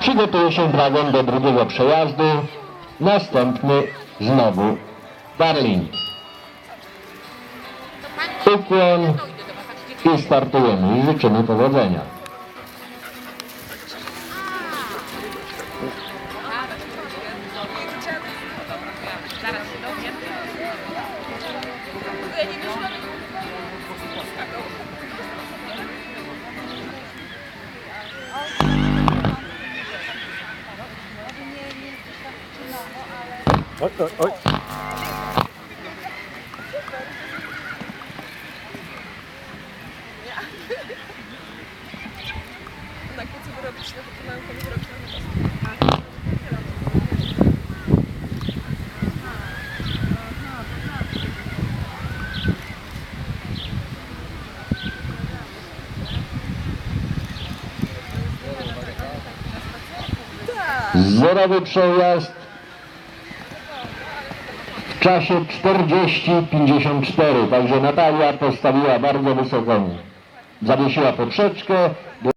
Przygotuje się Dragon do drugiego przejazdu. Następny znowu Darling. Ukłon i startujemy. I życzymy powodzenia. Oj, oj, oj. Przejazd w czasie 40-54. Także Natalia postawiła bardzo wysoką, zawiesiła poprzeczkę.